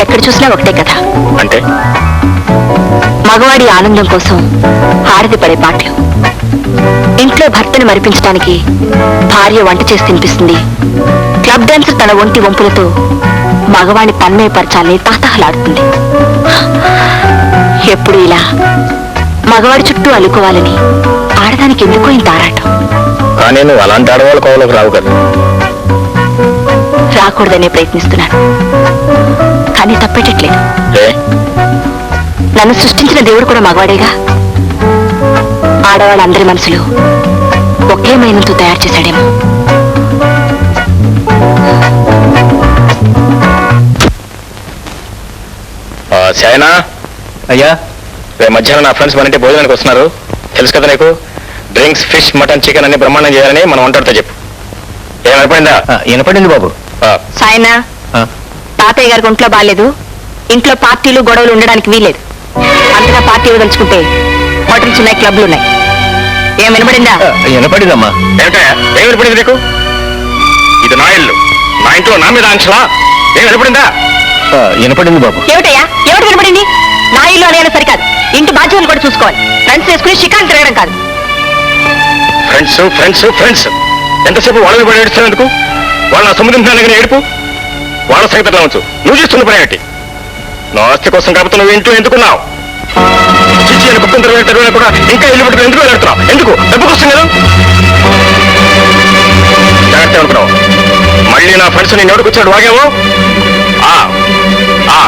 ఎక్కడ చూసినా ఒకటే కథ. అంటే? మగవాడి ఆనందం కోసం ఆడది పడే పాటలు. ఇంట్లో భర్తను మరిపించడానికి భార్య వంట చేసి తినిపిస్తుంది. క్లబ్ డాన్సర్ తన ఒంటి వంపులతో మగవాణ్ణి తన్మయపరచాలని తహతహలాడుతుంది ఎప్పుడు ఇలా? మగవాడి చుట్టూ అల్లుకోవాలని ఆడదానికి ఎందుకో ఇంత ఆరాటం? కానీ నువ్వు అలాంటి ఆడవాళ్ళ కోవలోకి రావు కదా. రాకూడదనే ప్రయత్నిస్తున్నాను. కానీ తప్పేటట్లేదు. నన్ను సృష్టించిన దేవుడు కూడా మగవాడేగా? ఆడవాళ్ళందరి మనసులు ఒకే మైనంతో తయారు చేశాడేమో. ఆ, శాయనా? అయ్యా? రేపు మధ్యాహ్నం నా ఫ్రెండ్స్ మన ఇంటి భోజనానికి వస్తున్నారు. తెలుసు కదా నీకు? డ్రింక్స్ ఫిష్ మటన్ చికెన్ అన్ని బ్రహ్మాండం చేయాలని మనం వంటతో చెప్పు. ఏమైపోయిందా వినపడింది? బాబు. సాయనా. తాతయ్య గారికి ఒంట్లో బాగాలేదు ఇంట్లో పార్టీలు గొడవలు ఉండడానికి వీలేదు అంతగా పార్టీ వదలుచుకుంటే హోటల్స్ ఉన్నాయి క్లబ్లు ఉన్నాయి ఏం వినబడిందా వినపడిందమ్మా. ఏమిటయా ఏం వినపడింది నీకు? ఇది నా ఇల్లు. నా ఇంట్లో నా మీద ఆంక్షలా? ఏం వినపడిందా? వినపడింది బాబు. ఏమిటయ్యా? ఏమిటి వినబడింది నా ఇల్లు అనేది సరికాదు. ఇంటి బాధ్యతలు కూడా చూసుకోవాలి. ఫ్రెండ్స్ వేసుకుని షికాన్ తిరగడం కాదు. Friends friends friends. ఎంతసేపు వాళ్ళ పడి ఏడుస్తున్నందుకు వాళ్ళ సముద్రం ఏడుపు? వాళ్ళ సంగతి ఎట్లా ఉంచు? నువ్వు చేస్తున్న పని ఏంటి నా ఆస్తి కోసం కాబట్టి నువ్వు ఇంటూ ఎందుకున్నావు? చిచ్చి అని కుక్కం తిరగడం కూడా ఇంకా ఇల్లు పట్టుకుని ఎందుకు వెళ్తున్నావు? ఎందుకు? డబ్బు కోసం కదా? జాగ్రత్త అనుకున్నావు మళ్ళీ నా ఫ్రెండ్స్ నేను ఎవరికి వచ్చాడు వాగేమో ఆ.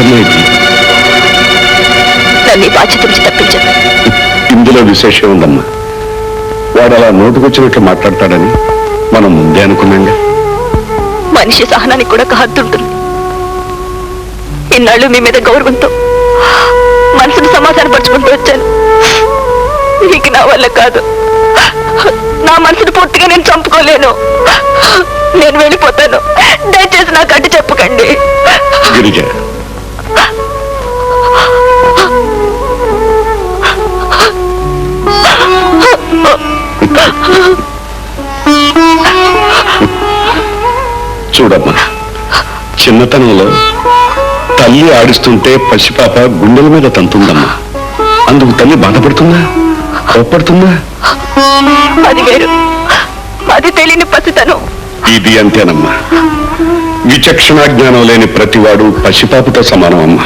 ఏమిటమ్మా ఇది నన్ను ఈ బాధ్యత నుంచి తప్పించదు ఇందులో విశేషం ఉందమ్మా. వాడు అలా నోటుకొచ్చినట్లు మాట్లాడతాడని మనం ముందే అనుకున్నాంగా. మనిషి సహనానికి కూడా ఒక హద్దు ఉంటుంది ఇన్నాళ్ళు మీ మీద గౌరవంతో మనసును సమాధానపరుచుకుంటూ వచ్చాను. నీకు నా వల్ల కాదు. నా మనసును పూర్తిగా నేను చంపుకోలేను. నేను వెళ్ళిపోతాను. దయచేసి నాకు అడ్డు చెప్పకండి. గిరిజ చూడమ్మా చిన్నతనంలో తల్లి ఆడిస్తుంటే పసిపాప గుండెల మీద తంతుందమ్మా. అందుకు తల్లి బాధపడుతుందా? కోప్పడుతుందా? అది వేరు. అది తెలియని పసితను. ఇది అంతేనమ్మా. విచక్షణ జ్ఞానం లేని ప్రతివాడు పసిపాపుతో సమానం అమ్మా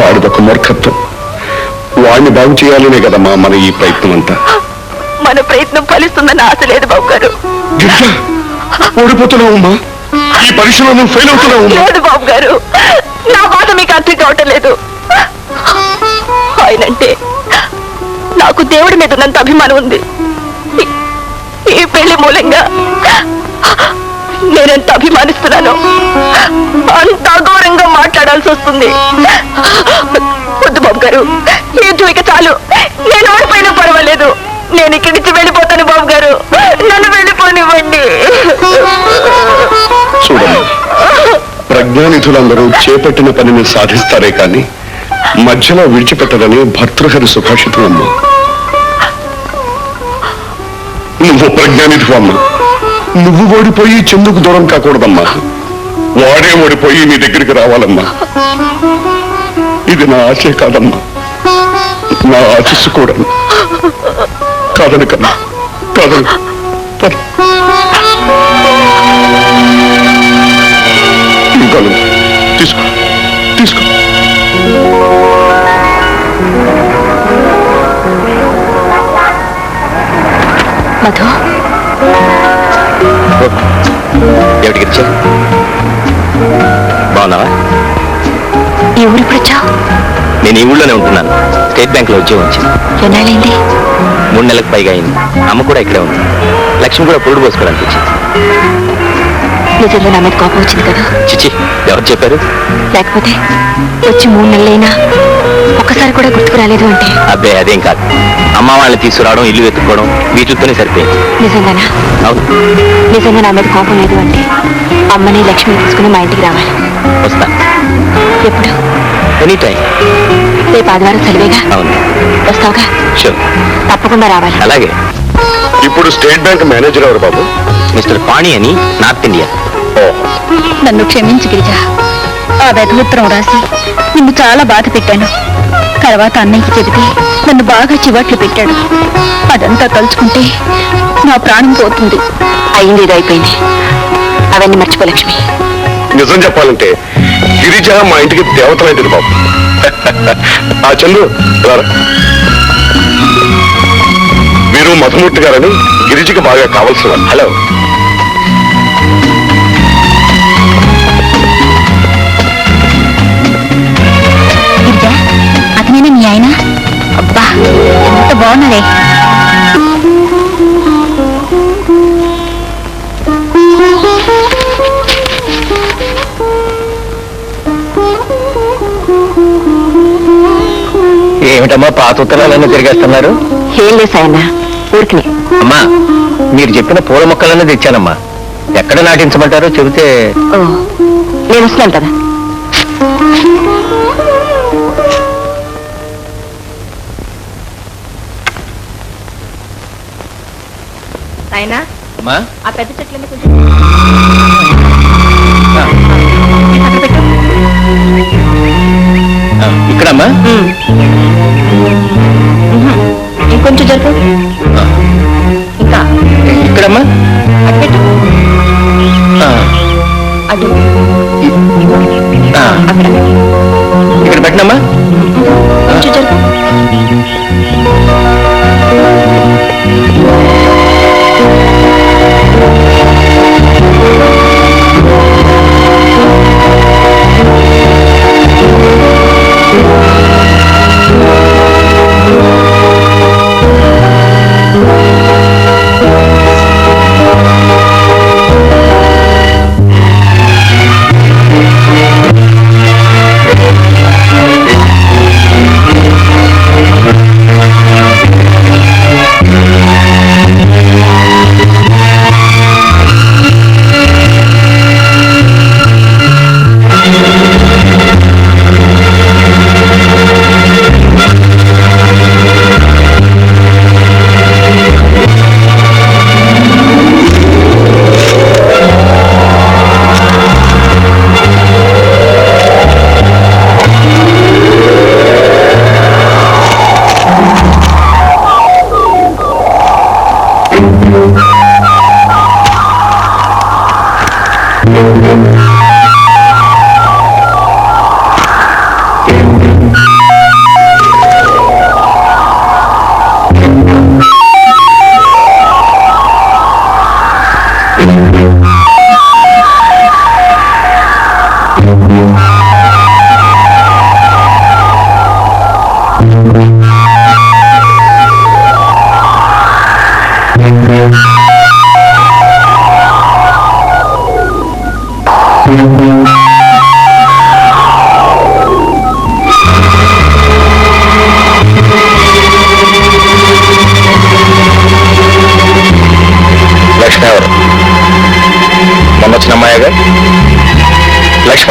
వాడిదొక మూర్ఖత్వం. వాడిని బాగు చేయాలనే కదమ్మా మన ఈ ప్రయత్నం అంతా మన ప్రయత్నం ఫలిస్తుందని ఆశ లేదు బాబు గారు. ఓడిపోతున్నావమ్మా ఈ పరీక్షలో నువ్వు ఫెయిల్ అవుతున్నావమ్మా లేదు బాబు గారు. నా బాధ మీకు అర్థం కావటం లేదు. ఆయనంటే నాకు దేవుడి మీద ఉన్నంత అభిమానం ఉంది. ఈ- పెళ్ళి మూలంగా నేనెంత అభిమానిస్తున్నాను అంత అఘోరంగా మాట్లాడాల్సి వస్తుంది. వద్దు బాబు గారు. ఈ ఇక చాలు. నేను ఓడిపోయినా పర్వాలేదు. నేను ఇక్కడి నుంచి వెళ్ళిపోతాను బాబు గారు. నన్ను వెళ్ళిపోనివ్వండి. ప్రజ్ఞానిధులందరూ చేపట్టిన పనిని సాధిస్తారే కానీ మధ్యలో విడిచిపెట్టదని భర్తృహరి సుభాషితం అమ్మ. నువ్వు ప్రజ్ఞానిధువమ్మ నువ్వు ఓడిపోయి చెందుకు దూరం కాకూడదమ్మా. వాడే ఓడిపోయి నీ దగ్గరికి రావాలమ్మా. ఇది నా ఆశే కాదమ్మా. నా ఆశస్సు కూడా. కాదని కన్నా కాదని పద. ఇంకా. తీసుకో. తీసుకో. మధు. ఏమిటి గిరిజ బాగున్నావా? ఈ ఊరు ఇప్పుడు వచ్చావు నేను ఈ ఊళ్ళోనే ఉంటున్నాను. స్టేట్ బ్యాంక్లో ఉద్యోగం వచ్చింది. ఎన్నాళ్ళైంది? మూడు నెలలకు పైగా అయింది. అమ్మ కూడా ఇక్కడే ఉంది. లక్ష్మి కూడా పురుడు పోసుకోవడానికి వచ్చింది నిజంగా నా మీద కోపం వచ్చింది కదా? చిచి ఎవరు చెప్పారు? లేకపోతే వచ్చి మూడు నెలలైనా ఒక్కసారి కూడా గుర్తుకు రాలేదు అంటే? అబ్బే అదేం కాదు. అమ్మ వాళ్ళని తీసుకురావడం ఇల్లు వెతుక్కోవడం వీటితోనే సరిపోయింది. నిజంగానా? అవును. నిజంగా నా మీద కోపం లేదు అంటే అమ్మని లక్ష్మి తీసుకుని మా ఇంటికి రావాలి. వస్తా. ఎప్పుడు? Any time. రేపు ఆదివారం సెలవేగా అవును. వస్తావుగా? తప్పకుండా రావాలి. అలాగే. ఇప్పుడు స్టేట్ బ్యాంక్ మేనేజర్ ఎవరు బాబు? మిస్టర్ పాణి అని నార్త్ ఇండియా. నన్ను క్షమించు గిరిజ. ఆ వెధుత్రం రాసి నిన్ను చాలా బాధ పెట్టాను. తర్వాత అన్నయ్యకి చెబితే నన్ను బాగా చివట్లు పెట్టాడు. అదంతా తలుచుకుంటే నా ప్రాణం పోతుంది. అయింది ఇది అయిపోయింది. అవన్నీ మర్చిపో లక్ష్మి. నిజం చెప్పాలంటే గిరిజ మా ఇంటికి దేవత బాబు. ఆ చందు రారా. వీరు మధుమూర్తి గారని గిరిజకి బాగా కావాల్సిన హలో. అతనే మీ ఆయన? అబ్బా ఎంత బాగున్నాడే ఏమిటమ్మా పాత ఉత్తరాలన్నీ తిరిగేస్తున్నారు? ఏం లేదు సాయన్న ఊరికి అమ్మా మీరు చెప్పిన పూల మొక్కలన్నీ తెచ్చానమ్మా. ఎక్కడ నాటించమంటారో చెబితే నేను వస్తున్నాను కదా. ఆయన అమ్మా. ఆ పెద్ద చెట్లన్నీ కొంచెం ఆ, అక్కడ పెట్టు. ఆ, ఇక్కడమ్మా. ఇంకొంచెం జరుపు. ఇంకా. ఇక్కడమ్మా. అటు పెట్టు. అటు. అక్కడ. ఇక్కడ పెట్టినమ్మా. కొంచెం జరుపు.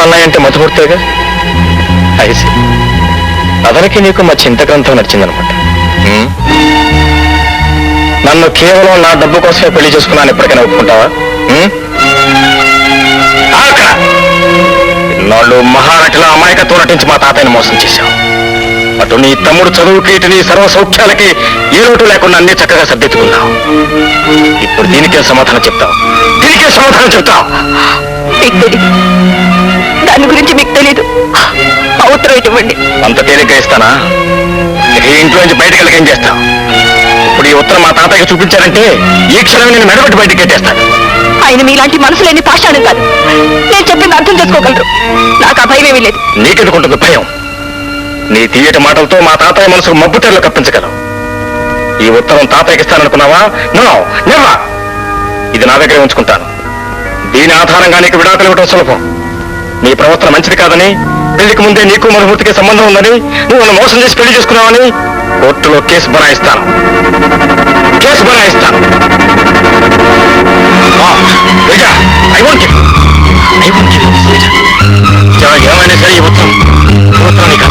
అంటే మధుమూర్తేగా? ఐసి అతనికి నీకు మా చింత గ్రంథం నచ్చిందనమాట. నన్ను కేవలం నా డబ్బు కోసమే పెళ్ళి చేసుకున్నాను ఎప్పటికైనా ఒప్పుకుంటావా? ఇన్నాళ్ళు మహానటిలో అమాయకత్వం నటించి మా తాతయ్యని మోసం చేశావు. అటు నీ తమ్ముడు చదువుకి ఇటు నీ సర్వ సౌఖ్యాలకి ఏ లోటు లేకుండా అన్ని చక్కగా సర్దిద్దుకున్నావు. ఇప్పుడు దీనికే సమాధానం చెప్తావు. దీనికే సమాధానం చెప్తావు. దాని గురించి మీకు తెలీదు. ఉత్తరం ఇవ్వండి. అంత తేలిగ్గా ఇస్తానా? ఈ ఇంట్లో నుంచి బయటకు వెళ్ళకేం చేస్తావు? ఇప్పుడు ఈ ఉత్తరం మా తాతయ్యకి చూపించారంటే ఈ క్షణమే నేను మెడబెట్టి బయటకు కట్టేస్తాను ఆయన మీలాంటి మనసు లేని పాషాణం కాదు. నేను చెప్పింది అర్థం చేసుకోగలరు. నాకు ఆ భయం ఏమీ లేదు. నీకెందుకుంటుంది భయం? నీ తీయటి మాటలతో మా తాతయ్య మనసుకు మబ్బు తెరలు కప్పించగలవు. ఈ ఉత్తరం తాతయ్యకి ఇస్తాననుకున్నావా? నో నెవా ఇది నా దగ్గరే ఉంచుకుంటాను. దీని ఆధారంగా నీకు విడాకులు ఇవ్వడం సులభం. నీ ప్రవర్తన మంచిది కాదని పెళ్ళికి ముందే నీకు మధుమూర్తికి సంబంధం ఉందని నువ్వు నన్ను మోసం చేసి పెళ్ళి చేసుకున్నావని కోర్టులో కేసు బనాయిస్తాను కేసు బనాయిస్తాను ఏమైనా సరే ఈ ఉత్తరం ఉత్తరం నీకు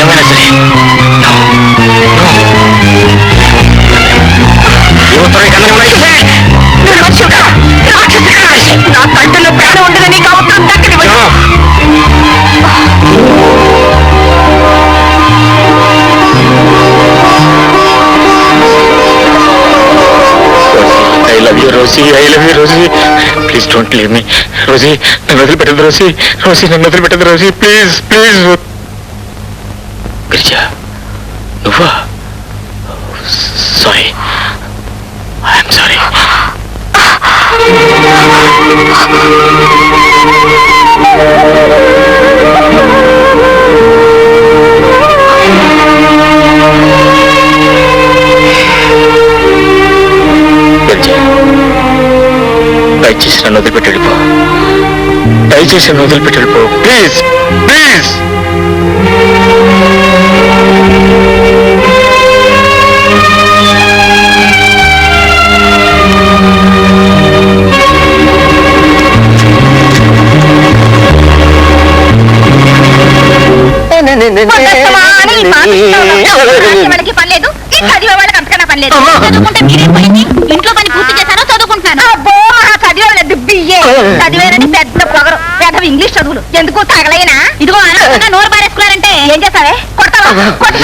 ఏమైనా సరే. ఈ ఉత్తరం నీకు నా కంటిలో ప్రాణం ఉండదని నీకు ఆ ఉత్తరం I love you Rosie I love you Rosie please don't leave me Rosie నన్ను వదిలిపెట్టదు రోజీ రోజీ నన్ను వదిలిపెట్టదు రోజీ ప్లీజ్ ప్లీజ్ వదిలిపెట్టి వెళ్ళిపో దయచేసి నన్ను వదిలిపెట్టి వెళ్ళిపో ప్లీజ్ ప్లీజ్ పొద్దుస్తమానం పని లేదు ఈ చదివే వాళ్ళకి అంతకన్నా పని లేదు చదువుకుంటే మీరేం పోయింది చదివేరని పెద్ద పొగరు. పెద్ద ఇంగ్లీష్ చదువులు. ఎందుకు తగలైనా? ఇదిగో నోరు పారేసుకున్నారంటే ఏం చేస్తావే? కొడతావా? కొట్టు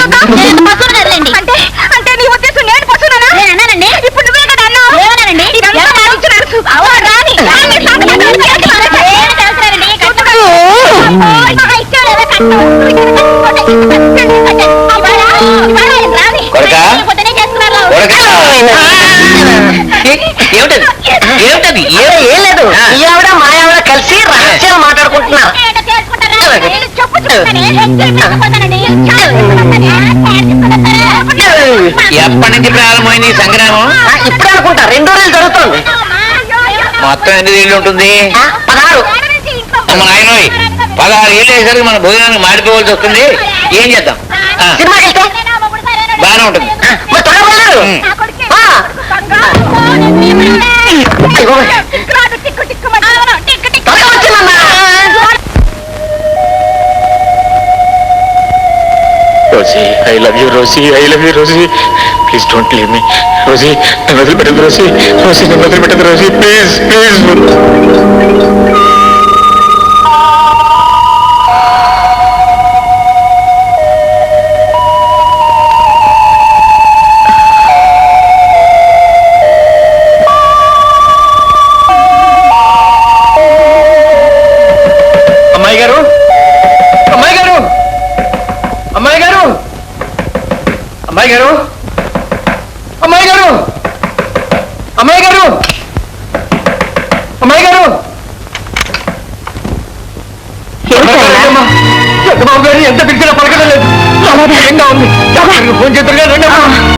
ఎప్పటి నుంచి ప్రారంభమైంది ఈ సంగ్రామం ఇప్పుడు అనుకుంటా. రెండో రోజులు జరుగుతుంది. మొత్తం ఎన్ని నీళ్ళు ఉంటుంది? పదహారు. అమ్మ నాయనోయ్ పదహారు ఏళ్ళు వేసరికి మన భోజనానికి మాడిపోవాల్సి వస్తుంది. ఏం చేద్దాం? ఆ, బాగానే ఉంటుంది. Rosie I love you Rosie I love you Rosie please don't leave me Rosie నన్ను వదిలిపెట్టదు రోజీ రోజీ నన్ను వదిలిపెట్టదు రోజీ ప్లీజ్ ప్లీజ్ ఉంది. Doctor phone చేద్దరు